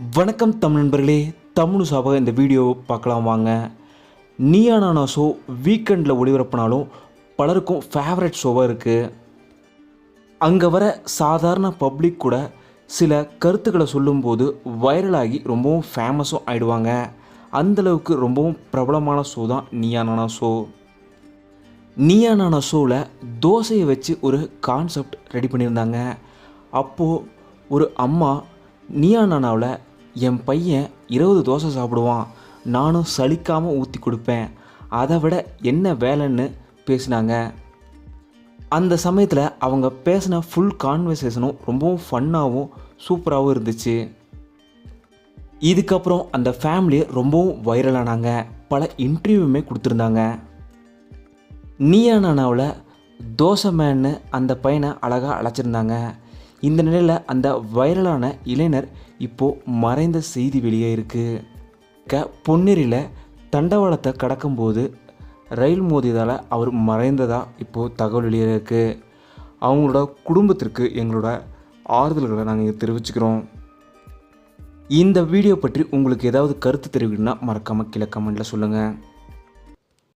வணக்கம் தமிழ் நண்பர்களே தமிழ் சாபாக இந்த வீடியோ பார்க்கலாம் வாங்க. நீயா நானா ஷோ வீக்கெண்டில் ஒளிபரப்பினாலும் பலருக்கும் ஃபேவரட் ஷோவாக இருக்குது அங்கே வர சாதாரண பப்ளிக் கூட சில கருத்துக்களை சொல்லும்போது வைரலாகி ரொம்பவும் ஃபேமஸும் ஆயிடுவாங்க. அந்தளவுக்கு ரொம்பவும் பிரபலமான ஷோ தான் நீயா நானா ஷோ. நீயா நானா ஷோவில் தோசையை வச்சு ஒரு கான்செப்ட் ரெடி பண்ணியிருந்தாங்க. அப்போது ஒரு அம்மா நீயா நானாவில் என் பையன் இருபது தோசை சாப்பிடுவான். நானும் சலிக்காமல் ஊற்றி கொடுப்பேன். அதை விட என்ன வேலைன்னு பேசினாங்க. அந்த சமயத்தில் அவங்க பேசின ஃபுல் கான்வர்சேஷனும் ரொம்பவும் ஃபன்னாகவும் சூப்பராகவும் இருந்துச்சு. இதுக்கப்புறம் அந்த ஃபேமிலி ரொம்பவும் வைரலானாங்க பல இன்டர்வியூமே கொடுத்துருந்தாங்க. நீயா நானாவில் தோசை மேன்னு அந்த பையனை அழகாக அழைச்சிருந்தாங்க. இந்த நிலையில் அந்த வைரலான இளைஞர் இப்போது மறைந்த செய்தி வெளியே இருக்குது க பொன்னேரியில் தண்டவாளத்தை கடக்கும்போது ரயில் மோதியதால் அவர் மறைந்ததாக இப்போது தகவல் வெளியே இருக்குது அவங்களோட குடும்பத்திற்கு எங்களோட ஆறுதல்களை நாங்கள் தெரிவிச்சுக்கிறோம். இந்த வீடியோ பற்றி உங்களுக்கு ஏதாவது கருத்து தெரிவிக்கணும்னா மறக்காமல் கீழே கமெண்டில் சொல்லுங்கள்